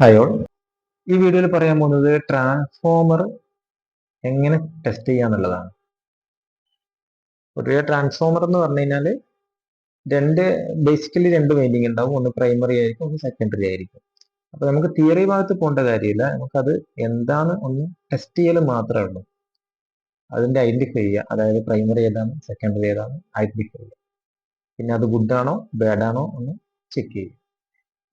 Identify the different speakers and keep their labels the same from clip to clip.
Speaker 1: Hi all ഈ വീഡിയോയിൽ പറയാൻ പോകുന്നത് ട്രാൻസ്ഫോമർ എങ്ങനെ ടെസ്റ്റ് ചെയ്യാന്നുള്ളതാണ് പൊതുവെ ട്രാൻസ്ഫോമർ എന്ന് പറഞ്ഞു കഴിഞ്ഞാൽ രണ്ട് ബേസിക്കലി രണ്ട് വൈൻഡിങ് ഉണ്ടാവും. ഒന്ന് പ്രൈമറി ആയിരിക്കും ഒന്ന് സെക്കൻഡറി ആയിരിക്കും. അപ്പൊ നമുക്ക് തിയറി ഭാഗത്ത് പോകേണ്ട കാര്യമില്ല. നമുക്കത് എന്താണ് ഒന്ന് ടെസ്റ്റ് ചെയ്യൽ മാത്രമേ ഉള്ളൂ. അതിന്റെ ഐഡന്റിഫൈ ചെയ്യുക. അതായത് പ്രൈമറി ഏതാണ് സെക്കൻഡറി ഏതാണ് ഐഡന്റിഫൈ ചെയ്യുക. പിന്നെ അത് ഗുഡ് ആണോ ബാഡ് ആണോ എന്ന് ചെക്ക് ചെയ്യുക.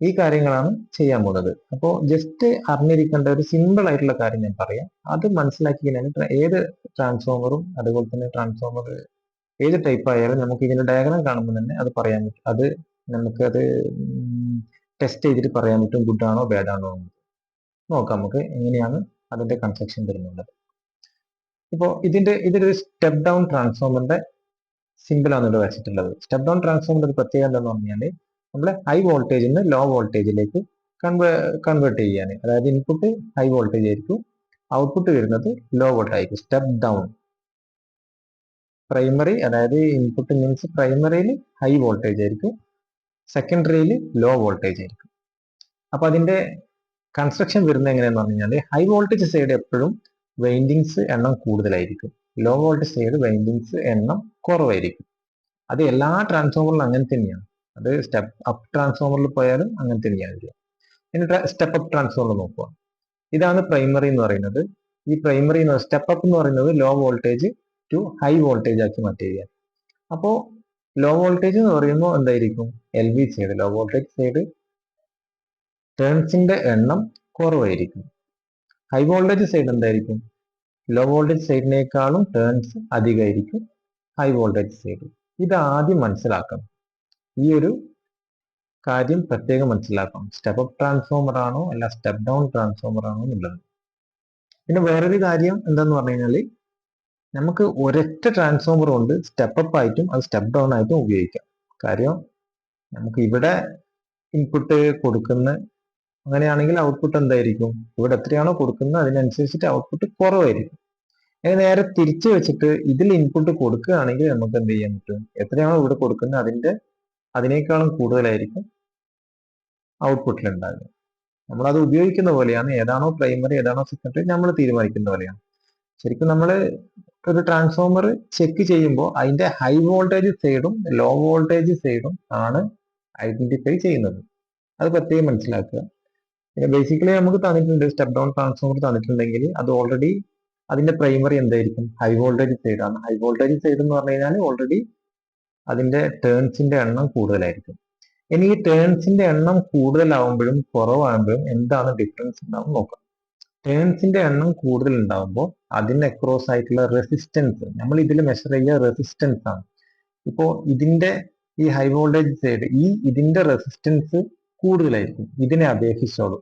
Speaker 1: ഈ കാര്യങ്ങളാണ് ചെയ്യാൻ പോകുന്നത്. അപ്പോൾ ജസ്റ്റ് അറിഞ്ഞിരിക്കേണ്ട ഒരു സിമ്പിൾ ആയിട്ടുള്ള കാര്യം ഞാൻ പറയാം. അത് മനസ്സിലാക്കി കഴിഞ്ഞാൽ ഏത് ട്രാൻസ്ഫോമറും അതുപോലെ തന്നെ ട്രാൻസ്ഫോമർ ഏത് ടൈപ്പ് ആയാലും നമുക്ക് ഇതിന്റെ ഡയഗ്രാം കാണുമ്പോൾ തന്നെ അത് പറയാൻ പറ്റും. അത് നമുക്ക് അത് ടെസ്റ്റ് ചെയ്തിട്ട് പറയാൻ പറ്റും ഗുഡ് ബാഡ് ആണോ എന്ന്. നോക്കാം നമുക്ക് എങ്ങനെയാണ് അതിന്റെ കൺസ്ട്രക്ഷൻ വരുന്നുള്ളത് ഇപ്പോൾ ഇതിന്റെ ഇതൊരു സ്റ്റെപ്പ് ഡൗൺ ട്രാൻസ്ഫോമറിന്റെ സിമ്പിൾ ആണ് ഇവിടെ വെച്ചിട്ടുള്ളത് സ്റ്റെപ്പ് ഡൗൺ ട്രാൻസ്ഫോമറിന്റെ ഒരു പ്രത്യേകത എന്താണെന്ന് പറഞ്ഞാൽ നമ്മളെ ഹൈ വോൾട്ടേജിൽ നിന്ന് ലോ വോൾട്ടേജിലേക്ക് കൺവേർട്ട് ചെയ്യാണ്. അതായത് ഇൻപുട്ട് ഹൈ വോൾട്ടേജ് ആയിരിക്കും. ഔട്ട്പുട്ട് വരുന്നത് ലോ വോൾട്ടേജ് ആയിരിക്കും. സ്റ്റെപ്പ് ഡൗൺ പ്രൈമറി അതായത് ഇൻപുട്ട് മീൻസ് പ്രൈമറിയിൽ ഹൈ വോൾട്ടേജ് ആയിരിക്കും. സെക്കൻഡറിയിൽ ലോ വോൾട്ടേജ് ആയിരിക്കും. അപ്പൊ അതിന്റെ കൺസ്ട്രക്ഷൻ വരുന്നത് എങ്ങനെയാന്ന് പറഞ്ഞു കഴിഞ്ഞാൽ ഹൈ വോൾട്ടേജ് സൈഡ് എപ്പോഴും വൈൻഡിങ്സ് എണ്ണം കൂടുതലായിരിക്കും. ലോ വോൾട്ടേജ് സൈഡ് വൈൻഡിങ്സ് എണ്ണം കുറവായിരിക്കും. അത് എല്ലാ ട്രാൻസ്ഫോമറിലും അങ്ങനെ തന്നെയാണ്. അത് സ്റ്റെപ്പ് അപ്പ് ട്രാൻസ്ഫോമറിൽ പോയാലും അങ്ങനെ തന്നെയാണ് വരിക ഇനി സ്റ്റെപ്പ് അപ്പ് ട്രാൻസ്ഫോമർ നോക്കുക. ഇതാണ് പ്രൈമറി എന്ന് പറയുന്നത്. ഈ പ്രൈമറി എന്ന് സ്റ്റെപ്പ് അപ്പ് എന്ന് പറയുന്നത് low voltage to high voltage ആക്കി മാറ്റുക അപ്പോൾ ലോ വോൾട്ടേജ് എന്ന് പറയുമ്പോൾ എന്തായിരിക്കും? L V side low voltage side ടേൺസിന്റെ എണ്ണം കുറവായിരിക്കും. ഹൈ വോൾട്ടേജ് സൈഡ് എന്തായിരിക്കും? ലോ വോൾട്ടേജ് സൈഡിനേക്കാളും ടേൺസ് അധികമായിരിക്കും ഹൈ വോൾട്ടേജ് സൈഡ് ഇത് ആദ്യം മനസ്സിലാക്കണം. ഈ ഒരു കാര്യം പ്രത്യേകം മനസ്സിലാക്കണം. സ്റ്റെപ്പ് അപ്പ് ട്രാൻസ്ഫോമർ ആണോ അല്ല സ്റ്റെപ്പ് ഡൗൺ ട്രാൻസ്ഫോമർ ആണോ എന്നുള്ളത്. പിന്നെ വേറൊരു കാര്യം എന്താന്ന് പറഞ്ഞു കഴിഞ്ഞാൽ നമുക്ക് ഒരൊറ്റ ട്രാൻസ്ഫോമർ കൊണ്ട് സ്റ്റെപ്പ് അപ്പ് ആയിട്ടും അത് സ്റ്റെപ്പ് ഡൗൺ ആയിട്ടും ഉപയോഗിക്കാം. കാര്യം നമുക്ക് ഇവിടെ ഇൻപുട്ട് കൊടുക്കുന്ന അങ്ങനെയാണെങ്കിൽ ഔട്ട്പുട്ട് എന്തായിരിക്കും? ഇവിടെ എത്രയാണോ കൊടുക്കുന്നത് അതിനനുസരിച്ചിട്ട് ഔട്ട്പുട്ട് കുറവായിരിക്കും. ഇനി നേരെ തിരിച്ചു വെച്ചിട്ട് ഇതിൽ ഇൻപുട്ട് കൊടുക്കുകയാണെങ്കിൽ നമുക്ക് എന്ത് ചെയ്യാൻ പറ്റും? എത്രയാണോ ഇവിടെ കൊടുക്കുന്നത് അതിന്റെ അതിനേക്കാളും കൂടുതലായിരിക്കും ഔട്ട്പുട്ടിൽ ഉണ്ടാകുക നമ്മൾ അത് ഉപയോഗിക്കുന്ന പോലെയാണ് ഏതാണോ പ്രൈമറി ഏതാണോ സെക്കൻഡറി നമ്മൾ തീരുമാനിക്കുന്ന പോലെയാണ്. ശരിക്കും നമ്മൾ ഒരു ട്രാൻസ്ഫോമർ ചെക്ക് ചെയ്യുമ്പോൾ അതിന്റെ ഹൈ വോൾട്ടേജ് സൈഡും ലോ വോൾട്ടേജ് സൈഡും ആണ് ഐഡന്റിഫൈ ചെയ്യുന്നത്. അത് പ്രത്യേകം മനസ്സിലാക്കുക. പിന്നെ ബേസിക്കലി നമുക്ക് തന്നിട്ടുണ്ട് സ്റ്റെപ്പ് ഡൗൺ ട്രാൻസ്ഫോമർ തന്നിട്ടുണ്ടെങ്കിൽ അത് ഓൾറെഡി അതിന്റെ പ്രൈമറി എന്തായിരിക്കും? ഹൈ വോൾട്ടേജ് സൈഡാണ് ഹൈ വോൾട്ടേജ് സൈഡ് എന്ന് പറഞ്ഞു കഴിഞ്ഞാൽ ഓൾറെഡി അതിന്റെ ടേൺസിന്റെ എണ്ണം കൂടുതലായിരിക്കും. ഇനി ഈ ടേൺസിന്റെ എണ്ണം കൂടുതലാവുമ്പോഴും കുറവാകുമ്പോഴും എന്താണ് ഡിഫറൻസ് ഉണ്ടാവും നോക്കാം. ടേൺസിന്റെ എണ്ണം കൂടുതൽ ഉണ്ടാകുമ്പോൾ അതിന് അക്രോസ് ആയിട്ടുള്ള റെസിസ്റ്റൻസ് നമ്മൾ ഇതിൽ മെഷർ ചെയ്യുക റെസിസ്റ്റൻസ് ആണ്. ഇപ്പോൾ ഇതിന്റെ ഈ ഹൈ വോൾട്ടേജ് സൈഡ് ഈ ഇതിന്റെ റെസിസ്റ്റൻസ് കൂടുതലായിരിക്കും. ഇതിനെ അപേക്ഷിച്ചോളൂ.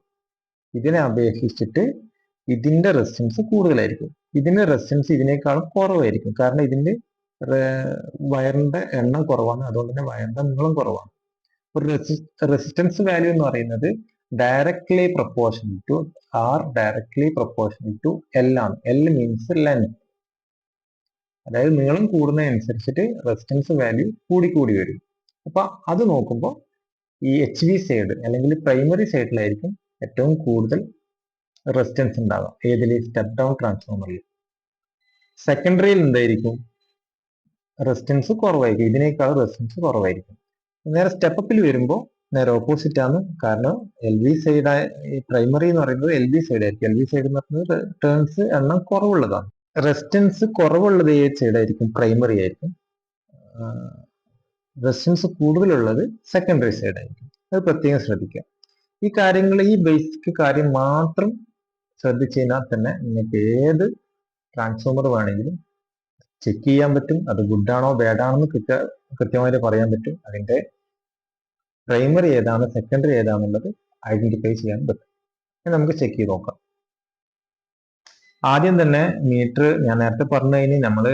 Speaker 1: ഇതിനെ അപേക്ഷിച്ചിട്ട് ഇതിന്റെ റെസിസ്റ്റൻസ് കൂടുതലായിരിക്കും. ഇതിന്റെ റെസിസ്റ്റൻസ് ഇതിനേക്കാളും കുറവായിരിക്കും. കാരണം ഇതിന്റെ വയറിന്റെ എണ്ണം കുറവാണ്. അതുകൊണ്ട് തന്നെ വയറിന്റെ നീളം കുറവാണ്. ഒരു റെസിസ്റ്റൻസ് വാല്യൂ എന്ന് പറയുന്നത് directly proportional to R directly proportional to L ആണ്. എൽ മീൻസ് ലെങ്ത് അതായത് നീളം കൂടുന്നതനുസരിച്ചിട്ട് റെസിസ്റ്റൻസ് വാല്യൂ കൂടിക്കൂടി കൂടി വരും. അപ്പൊ അത് നോക്കുമ്പോൾ ഈ എച്ച് വി സൈഡ് അല്ലെങ്കിൽ പ്രൈമറി സൈഡിലായിരിക്കും ഏറ്റവും കൂടുതൽ റെസിസ്റ്റൻസ് ഉണ്ടാകാം ഏതിൽ സ്റ്റെപ്പ് ഡൗൺ ട്രാൻസ്ഫോമറിൽ സെക്കൻഡറിയിൽ എന്തായിരിക്കും? റെസിസ്റ്റൻസ് കുറവായിരിക്കും. ഇതിനേക്കാൾ റെസിസ്റ്റൻസ് കുറവായിരിക്കും. നേരെ സ്റ്റെപ്പ് അപ്പിൽ വരുമ്പോൾ നേരെ ഓപ്പോസിറ്റ് ആണ്. കാരണം എൽ വി സൈഡ് പ്രൈമറി എന്ന് പറയുന്നത് എൽ വി സൈഡ് ആയിരിക്കും. എൽ വി സൈഡ് എന്ന് പറയുന്നത് ടേൺസ് എണ്ണം കുറവുള്ളതാണ്. റെസിസ്റ്റൻസ് കുറവുള്ളത് ഏത് സൈഡ് ആയിരിക്കും? പ്രൈമറി ആയിരിക്കും. റെസിസ്റ്റൻസ് കൂടുതലുള്ളത് സെക്കൻഡറി സൈഡ് ആയിരിക്കും. അത് പ്രത്യേകം ശ്രദ്ധിക്കുക. ഈ കാര്യങ്ങൾ ഈ ബേസിക് കാര്യം മാത്രം ശ്രദ്ധിച്ചു കഴിഞ്ഞാൽ തന്നെ നിങ്ങൾക്ക് ഏത് ട്രാൻസ്ഫോമർ വേണമെങ്കിലും ചെക്ക് ചെയ്യാൻ പറ്റും. അത് ഗുഡ് ആണോ ബാഡ് ആണോ എന്ന് കൃത്യ കൃത്യമായിട്ട് പറയാൻ പറ്റും. അതിന്റെ പ്രൈമറി ഏതാണ് സെക്കൻഡറി ഏതാണെന്നുള്ളത് ഐഡന്റിഫൈ ചെയ്യാൻ പറ്റും. നമുക്ക് ചെക്ക് ചെയ്ത് നോക്കാം. ആദ്യം തന്നെ മീറ്റർ ഞാൻ നേരത്തെ പറഞ്ഞു കഴിഞ്ഞാൽ നമ്മൾ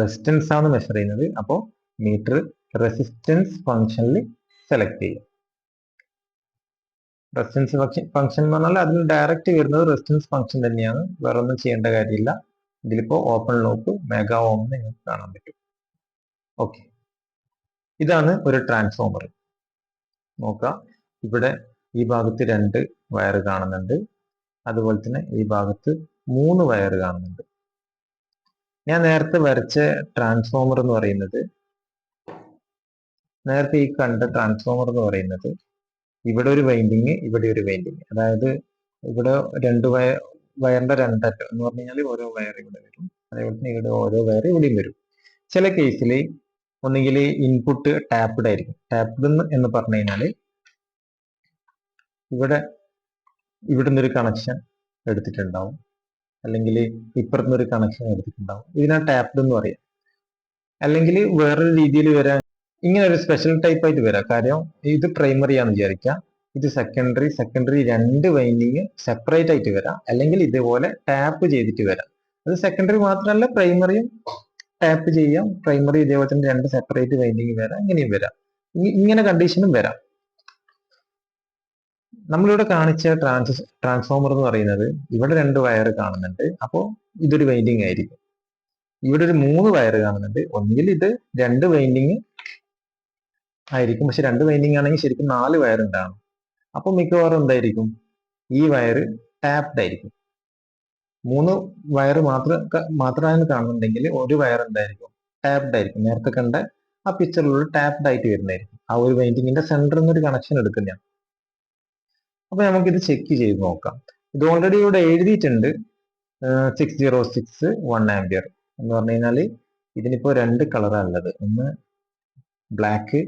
Speaker 1: റെസിസ്റ്റൻസ് ആണ് മെഷർ ചെയ്യുന്നത്. അപ്പോൾ മീറ്റർ റെസിസ്റ്റൻസ് ഫംഗ്ഷനിൽ സെലക്ട് ചെയ്യാം. റെസിസ്റ്റൻസ് ഫംഗ്ഷൻ ഫംഗ്ഷൻ എന്ന് പറഞ്ഞാൽ അതിന് ഡയറക്റ്റ് വരുന്നത് റെസിസ്റ്റൻസ് ഫംഗ്ഷൻ തന്നെയാണ്. വേറെ ഒന്നും ചെയ്യേണ്ട കാര്യമില്ല. ഇതിലിപ്പോ ഓപ്പൺ ലോക്ക് മെഗാ ഓം എന്ന് നിങ്ങൾക്ക് കാണാൻ പറ്റും. ഓക്കെ ഇതാണ് ഒരു ട്രാൻസ്ഫോമർ നോക്കാം. ഇവിടെ ഈ ഭാഗത്ത് രണ്ട് വയർ കാണുന്നുണ്ട്. അതുപോലെ തന്നെ ഈ ഭാഗത്ത് മൂന്ന് വയർ കാണുന്നുണ്ട്. ഞാൻ നേരത്തെ വരച്ച ട്രാൻസ്ഫോമർ എന്ന് പറയുന്നത് നേരത്തെ ഈ കണ്ട ട്രാൻസ്ഫോമർ എന്ന് പറയുന്നത് ഇവിടെ ഒരു വൈൻഡിങ് ഇവിടെ ഒരു വൈൻഡിങ് അതായത് ഇവിടെ രണ്ട് വയർ വയറിന്റെ രണ്ടറ്റം എന്ന് പറഞ്ഞു കഴിഞ്ഞാൽ ഓരോ വയർ ഇവിടെ വരും. അതേപോലെ തന്നെ ഇവിടെ ഓരോ വയർ ഇവിടെയും വരും. ചില കേസിൽ ഒന്നുകിൽ ഇൻപുട്ട് ടാപ്ഡ് ആയിരിക്കും. ടാപ്ഡ് എന്ന് പറഞ്ഞു കഴിഞ്ഞാൽ ഇവിടെ ഇവിടെ നിന്നൊരു കണക്ഷൻ എടുത്തിട്ടുണ്ടാവും. അല്ലെങ്കിൽ ഇപ്പുറത്ത് നിന്നൊരു കണക്ഷൻ എടുത്തിട്ടുണ്ടാവും. ഇതിനാ ടാപ്ഡ് എന്ന് പറയാം. അല്ലെങ്കിൽ വേറൊരു രീതിയിൽ വരാൻ ഇങ്ങനെ ഒരു സ്പെഷ്യൽ ടൈപ്പ് ആയിട്ട് വരാം. കാര്യം ഇത് പ്രൈമറി ആണെന്ന് വിചാരിക്കാം ഇത് സെക്കൻഡറി സെക്കൻഡറി രണ്ട് വൈൻഡിങ് സെപ്പറേറ്റ് ആയിട്ട് വരാം. അല്ലെങ്കിൽ ഇതുപോലെ ടാപ്പ് ചെയ്തിട്ട് വരാം. അത് സെക്കൻഡറി മാത്രമല്ല പ്രൈമറിയും ടാപ്പ് ചെയ്യാം. പ്രൈമറി ഇതേപോലെ തന്നെ രണ്ട് സെപ്പറേറ്റ് വൈൻഡിങ് വരാം. ഇങ്ങനെയും വരാം. ഇങ്ങനെ കണ്ടീഷനും വരാം. നമ്മളിവിടെ കാണിച്ച ട്രാൻസ് ട്രാൻസ്ഫോമർ എന്ന് പറയുന്നത് ഇവിടെ രണ്ട് വയർ കാണുന്നുണ്ട്. അപ്പോൾ ഇതൊരു വൈൻഡിങ് ആയിരിക്കും. ഇവിടെ ഒരു മൂന്ന് വയർ കാണുന്നുണ്ട്. ഒന്നുകിൽ ഇത് രണ്ട് വൈൻഡിങ് ആയിരിക്കും. പക്ഷെ രണ്ട് വൈൻഡിങ് ആണെങ്കിൽ ശരിക്കും നാല് വയർ ഉണ്ടാകും അപ്പൊ മിക്കവാറും എന്തായിരിക്കും? ഈ വയർ ടാപ്ഡ് ആയിരിക്കും. മൂന്ന് വയർ മാത്രം മാത്രമാണ് കാണുന്നുണ്ടെങ്കിൽ ഒരു വയർ എന്തായിരിക്കും? ടാപ്ഡ് ആയിരിക്കും. നേരത്തെ കണ്ട ആ പിക്ചറിലുള്ള ടാപ്ഡ് ആയിട്ട് വരുന്നതായിരിക്കും. ആ ഒരു വൈൻഡിങ്ങിന്റെ സെന്ററിൽ നിന്ന് ഒരു കണക്ഷൻ എടുക്കുന്ന അപ്പൊ നമുക്ക് ഇത് ചെക്ക് ചെയ്ത് നോക്കാം. ഇത് ഓൾറെഡി ഇവിടെ എഴുതിയിട്ടുണ്ട്. Six zero six one ampere എന്ന് പറഞ്ഞു കഴിഞ്ഞാൽ ഇതിനിപ്പോ രണ്ട് കളറാണ് ഉള്ളത്. ഒന്ന് ബ്ലാക്ക്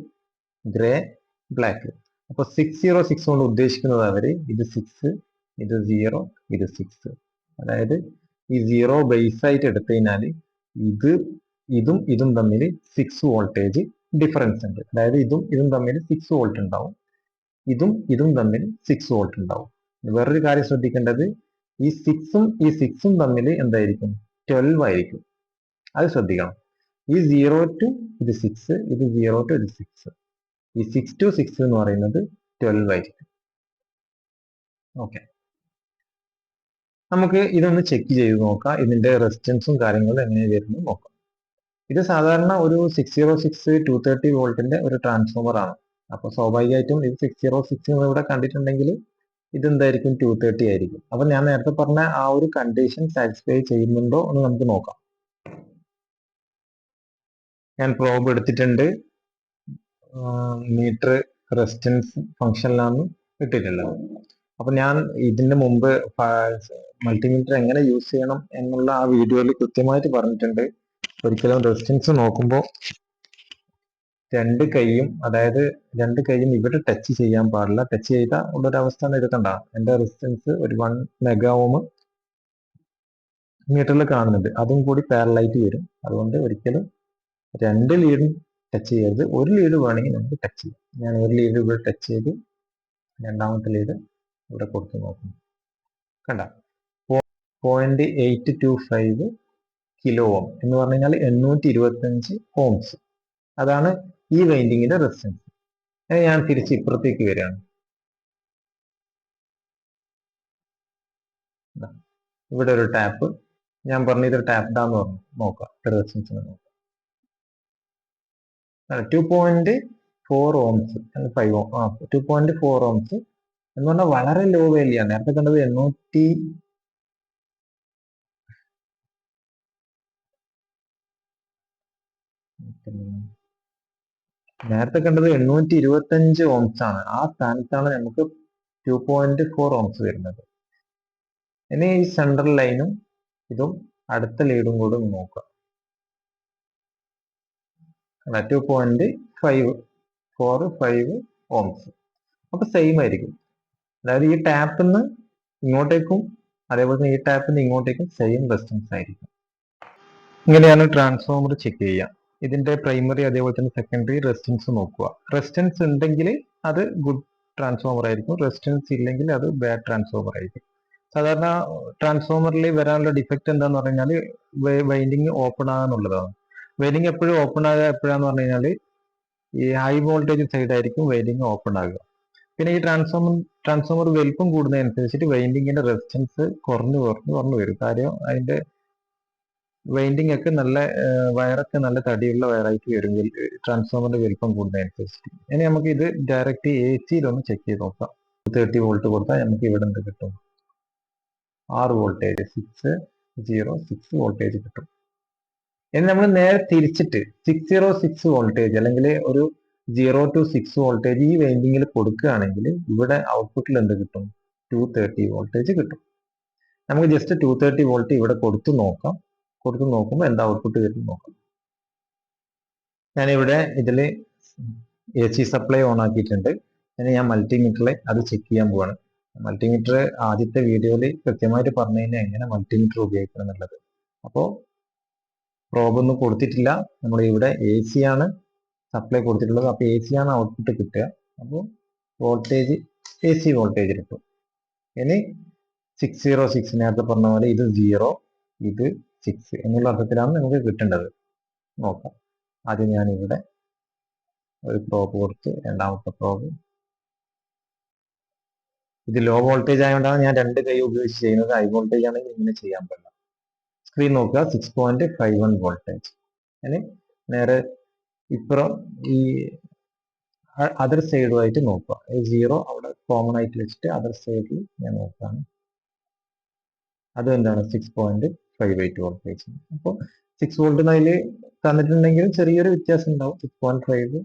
Speaker 1: ഗ്രേ ബ്ലാക്ക് അപ്പൊ സിക്സ് സീറോ സിക്സ് കൊണ്ട് ഉദ്ദേശിക്കുന്നത് അവർ ഇത് സിക്സ് ഇത് സീറോ ഇത് സിക്സ് അതായത് ഈ സീറോ ബേസ് ആയിട്ട് എടുത്തു കഴിഞ്ഞാൽ ഇത് ഇതും ഇതും തമ്മിൽ സിക്സ് വോൾട്ടേജ് ഡിഫറൻസ് ഉണ്ട്. അതായത് ഇതും ഇതും തമ്മിൽ സിക്സ് വോൾട്ട് ഉണ്ടാവും. ഇതും ഇതും തമ്മിൽ സിക്സ് വോൾട്ട് ഉണ്ടാവും. വേറൊരു കാര്യം ശ്രദ്ധിക്കേണ്ടത് ഈ സിക്സും ഈ സിക്സും തമ്മിൽ എന്തായിരിക്കും? ട്വൽവ് ആയിരിക്കും. അത് ശ്രദ്ധിക്കണം. ഈ സീറോ ടു ഇത് സിക്സ് ഇത് സീറോ ടു ഇത് സിക്സ് ഈ സിക്സ് ടു സിക്സ് എന്ന് പറയുന്നത് ട്വൽവ് ആയിരിക്കും. ഓക്കെ നമുക്ക് ഇതൊന്ന് ചെക്ക് ചെയ്ത് നോക്കാം. ഇതിന്റെ റെസിസ്റ്റൻസും കാര്യങ്ങളും എങ്ങനെ വരുന്നു നോക്കാം. ഇത് സാധാരണ ഒരു six zero six two thirty വോൾട്ടിന്റെ ഒരു ട്രാൻസ്ഫോമർ ആണ്. അപ്പൊ സ്വാഭാവികമായിട്ടും ഇത് സിക്സ് സീറോ സിക്സ് ഇവിടെ കണ്ടിട്ടുണ്ടെങ്കിൽ ഇതെന്തായിരിക്കും ടു തേർട്ടി ആയിരിക്കും. അപ്പൊ ഞാൻ നേരത്തെ പറഞ്ഞ ആ ഒരു കണ്ടീഷൻ സാറ്റിസ്ഫൈ ചെയ്യുന്നുണ്ടോ എന്ന് നമുക്ക് നോക്കാം. ഞാൻ പ്രോബ് എടുത്തിട്ടുണ്ട്. മീറ്റർ റെസിസ്റ്റൻസ് ഫംഗ്ഷനിലാണ് ഇട്ടിട്ടുള്ളത് അപ്പൊ ഞാൻ ഇതിന്റെ മുമ്പ് മൾട്ടിമീറ്റർ എങ്ങനെ യൂസ് ചെയ്യണം എന്നുള്ള ആ വീഡിയോയിൽ കൃത്യമായിട്ട് പറഞ്ഞിട്ടുണ്ട്. ഒരിക്കലും റെസിസ്റ്റൻസ് നോക്കുമ്പോൾ രണ്ട് കൈയും അതായത് രണ്ട് കൈയും ഇവിടെ ടച്ച് ചെയ്യാൻ പാടില്ല. ടച്ച് ചെയ്ത ഉള്ളൊരവസ്ഥ എടുക്കണ്ട. കണ്ട എന്റെ റെസിസ്റ്റൻസ് ഒരു വൺ മെഗാ ഓം മീറ്ററിൽ കാണുന്നുണ്ട്. അതും കൂടി പാരലൈറ്റ് വരും. അതുകൊണ്ട് ഒരിക്കലും രണ്ട് ലീഡും ടച്ച് ചെയ്യരുത്. ഒരു ലീഡ് വേണമെങ്കിൽ നമുക്ക് ടച്ച് ചെയ്യാം. ഞാൻ ഒരു ലീഡ് ഇവിടെ ടച്ച് ചെയ്ത് രണ്ടാമത്തെ ലീഡ് ഇവിടെ കൊടുത്ത് നോക്കുന്നു. കണ്ട? Point eight two five kilo ohm എന്ന് പറഞ്ഞു കഴിഞ്ഞാൽ എണ്ണൂറ്റി ഇരുപത്തഞ്ച് ഓംസ് അതാണ് ഈ വൈൻഡിങ്ങിന്റെ റെസിസ്റ്റൻസ് ഞാൻ തിരിച്ച് ഇപ്പുറത്തേക്ക് വരികയാണ്. ഇവിടെ ഒരു ടാപ്പ് ഞാൻ പറഞ്ഞു ഇത് ടാപ്ഡാന്ന് പറഞ്ഞു. നോക്കാം. റെസിസ്റ്റൻസ് നോക്കാം. Two point four ohms five ohm ആ ടു പോയിന്റ് ഫോർ ഓംസ് എന്ന് പറഞ്ഞാൽ വളരെ ലോ വാല്യൂ നേരത്തെ കണ്ടത് എണ്ണൂറ്റി നേരത്തെ കണ്ടത് എണ്ണൂറ്റി ഇരുപത്തി അഞ്ച് ഓംസ് ആണ്. ആ സ്ഥാനത്താണ് നമുക്ക് ടു പോയിന്റ് ഫോർ ഓംസ് വരുന്നത്. ഇനി ഈ സെൻട്രൽ ലൈനും ഇതും അടുത്ത ലീഡും കൂടെ നോക്കാം. Two point five four five ohms അപ്പൊ സെയിം ആയിരിക്കും. അതായത് ഈ ടാപ്പിൽ നിന്ന് ഇങ്ങോട്ടേക്കും അതേപോലെ തന്നെ ഈ ടാപ്പിൽ നിന്ന് ഇങ്ങോട്ടേക്കും സെയിം ഡിസ്റ്റൻസ് ആയിരിക്കും. ഇങ്ങനെയാണ് ട്രാൻസ്ഫോമർ ചെക്ക് ചെയ്യുക. ഇതിന്റെ പ്രൈമറി അതേപോലെ തന്നെ സെക്കൻഡറി റെസിസ്റ്റൻസ് നോക്കുക. റെസിസ്റ്റൻസ് ഉണ്ടെങ്കിൽ അത് ഗുഡ് ട്രാൻസ്ഫോമർ ആയിരിക്കും. റെസിസ്റ്റൻസ് ഇല്ലെങ്കിൽ അത് ബാഡ് ട്രാൻസ്ഫോമർ ആയിരിക്കും. സാധാരണ ട്രാൻസ്ഫോമറിൽ വരാനുള്ള ഡിഫക്റ്റ് എന്താന്ന് പറഞ്ഞാൽ വൈൻഡിങ് ഓപ്പൺ ആകാന്നുള്ളതാണ് വൈൻഡിങ് എപ്പോഴും ഓപ്പൺ ആകുക എപ്പോഴാന്ന് പറഞ്ഞു കഴിഞ്ഞാൽ ഈ ഹൈ വോൾട്ടേജ് സൈഡ് ആയിരിക്കും വൈൻഡിങ് ഓപ്പൺ ആകുക. പിന്നെ ഈ ട്രാൻസ്ഫോമർ ട്രാൻസ്ഫോമർ വലുപ്പം കൂടുന്നതനുസരിച്ചിട്ട് വൈൻഡിങ്ങിന്റെ റെസിസ്റ്റൻസ് കുറഞ്ഞു കുറഞ്ഞു കുറഞ്ഞു വരും. കാര്യം അതിന്റെ വൈൻഡിങ് ഒക്കെ നല്ല വയറൊക്കെ നല്ല തടിയുള്ള വയറായിട്ട് വരും. ട്രാൻസ്ഫോമറിന്റെ വലുപ്പം കൂടുന്നതനുസരിച്ചിട്ട് ഇനി നമുക്ക് ഇത് ഡയറക്റ്റ് എ സിയിലൊന്ന് ചെക്ക് ചെയ്ത് നോക്കാം. തേർട്ടി വോൾട്ട് കൊടുത്താൽ നമുക്ക് ഇവിടെ എന്ത് കിട്ടും. ആറ് voltage six zero six voltage കിട്ടും. ഇനി നമ്മൾ നേരെ തിരിച്ചിട്ട് സിക്സ് സീറോ സിക്സ് വോൾട്ടേജ് അല്ലെങ്കിൽ ഒരു സീറോ ടു സിക്സ് വോൾട്ടേജ് ഈ വൈൻഡിങ്ങിൽ കൊടുക്കുകയാണെങ്കിൽ ഇവിടെ ഔട്ട്പുട്ടിൽ എന്ത് കിട്ടും? ടു തേർട്ടി വോൾട്ടേജ് കിട്ടും. നമുക്ക് ജസ്റ്റ് ടു തേർട്ടി വോൾട്ട് ഇവിടെ കൊടുത്തു നോക്കാം. കൊടുത്തു നോക്കുമ്പോൾ എന്താ ഔട്ട്പുട്ട് കിട്ടും നോക്കാം. ഞാനിവിടെ ഇതിൽ എ സി സപ്ലൈ ഓൺ ആക്കിയിട്ടുണ്ട്. ഇനി ഞാൻ മൾട്ടിമീറ്ററിൽ അത് ചെക്ക് ചെയ്യാൻ പോവാണ്. മൾട്ടിമീറ്റർ ആദ്യത്തെ വീഡിയോയിൽ കൃത്യമായിട്ട് പറഞ്ഞു കഴിഞ്ഞാൽ എങ്ങനെ മൾട്ടിമീറ്റർ ഉപയോഗിക്കണം എന്നുള്ളത്. അപ്പോൾ പ്രോബ് ഒന്നും കൊടുത്തിട്ടില്ല. നമ്മൾ ഇവിടെ എ സി ആണ് സപ്ലൈ കൊടുത്തിട്ടുള്ളത്. അപ്പോൾ എ സി ആണ് ഔട്ട്പുട്ട് കിട്ടുക. അപ്പോൾ വോൾട്ടേജ് എ സി വോൾട്ടേജ് കിട്ടും. ഇനി സിക്സ് സീറോ സിക്സ് നേരത്തെ പറഞ്ഞ പോലെ ഇത് സീറോ ഇത് സിക്സ് എന്നുള്ള അർത്ഥത്തിലാണ് നമുക്ക് കിട്ടേണ്ടത്. നോക്കാം. ആദ്യം ഞാൻ ഇവിടെ ഒരു പ്രോബ് കൊടുത്ത് രണ്ടാമത്തെ പ്രോബ് ഇത് ലോ വോൾട്ടേജ് ആയതുകൊണ്ടാണ് ഞാൻ രണ്ട് കൈ ഉപയോഗിച്ച് ചെയ്യുന്നത്. ഹൈ വോൾട്ടേജ് ആണെങ്കിൽ ഇങ്ങനെ ചെയ്യാൻ പറ്റില്ല സ്ക്രീൻ നോക്കുക six point five one voltage ഇനി നേരെ ഇപ്പുറം ഈ അതർ സൈഡുമായിട്ട് നോക്കുക. ഈ സീറോ അവിടെ കോമൺ ആയിട്ട് വെച്ചിട്ട് അതർ സൈഡിൽ ഞാൻ നോക്കുകയാണ്. അത് എന്താണ്? Six point five eight voltage അപ്പോൾ സിക്സ് വോൾട്ട് അതിൽ തന്നിട്ടുണ്ടെങ്കിൽ ചെറിയൊരു വ്യത്യാസം ഉണ്ടാവും. സിക്സ് പോയിന്റ് ഫൈവ്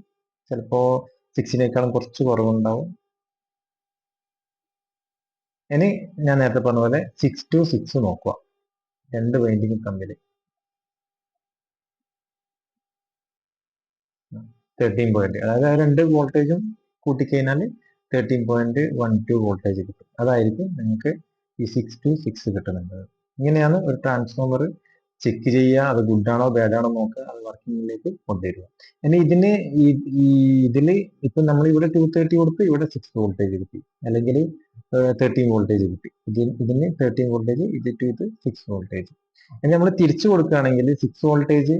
Speaker 1: ചിലപ്പോൾ സിക്സിനേക്കാളും കുറച്ച് കുറവുണ്ടാവും. ഇനി ഞാൻ നേരത്തെ പറഞ്ഞ പോലെ സിക്സ് ടു സിക്സ് നോക്കുക. രണ്ട് വൈൻഡിങ് തമ്മിൽ തേർട്ടീൻ പോയിന്റ് അതായത് ആ രണ്ട് വോൾട്ടേജും കൂട്ടിക്കഴിഞ്ഞാൽ thirteen point one two voltage കിട്ടും. അതായിരിക്കും നിങ്ങൾക്ക് ഈ സിക്സ് ടു സിക്സ് കിട്ടുന്നുണ്ട് ഇങ്ങനെയാണ് ഒരു ട്രാൻസ്ഫോമർ ചെക്ക് ചെയ്യുക അത് ഗുഡ് ആണോ ബാഡ് ആണോ നോക്കുക അത് വർക്കിങ്ങിലേക്ക് കൊണ്ടുവരിക. ഇനി ഇതിന് ഈ ഇപ്പം നമ്മൾ ഇവിടെ ടു തേർട്ടി കൊടുത്ത് ഇവിടെ സിക്സ് വോൾട്ടേജ് കിട്ടി. അല്ലെങ്കിൽ തേർട്ടീൻ വോൾട്ടേജ് കിട്ടി. ഇതിന് ഇതിന് തേർട്ടീൻ വോൾട്ടേജ് ഇത് ടു ഇത് സിക്സ് വോൾട്ടേജ് ഇനി നമ്മൾ തിരിച്ചു കൊടുക്കുകയാണെങ്കിൽ സിക്സ് വോൾട്ടേജ്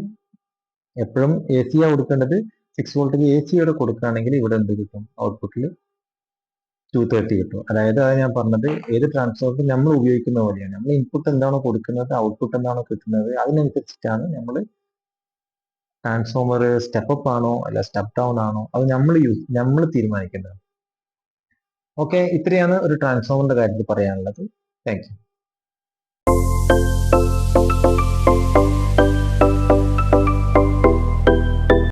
Speaker 1: എപ്പോഴും എ സിയാ കൊടുക്കേണ്ടത്. സിക്സ് വോൾട്ടേജ് എ സിയോടെ കൊടുക്കുകയാണെങ്കിൽ ഇവിടെ എന്ത് കിട്ടും? ഔട്ട്പുട്ടിൽ ടു തേർട്ടി കിട്ടും. അതായത് അത് ഞാൻ പറഞ്ഞത് ഏത് ട്രാൻസ്ഫോമർ നമ്മൾ ഉപയോഗിക്കുന്ന പോലെയാണ്. നമ്മൾ ഇൻപുട്ട് എന്താണോ കൊടുക്കുന്നത് ഔട്ട്പുട്ട് എന്താണോ കിട്ടുന്നത് അതിനനുസരിച്ചിട്ടാണ് നമ്മൾ ട്രാൻസ്ഫോമർ സ്റ്റെപ്പ് അപ്പ് ആണോ അല്ല സ്റ്റെപ്പ് ഡൗൺ ആണോ അത് നമ്മൾ യൂസ് നമ്മൾ തീരുമാനിക്കുന്നത് ഓക്കെ ഇത്രയാണ് ഒരു ട്രാൻസ്ഫോമറിന്റെ കാര്യത്തിൽ പറയാനുള്ളത്. Thank you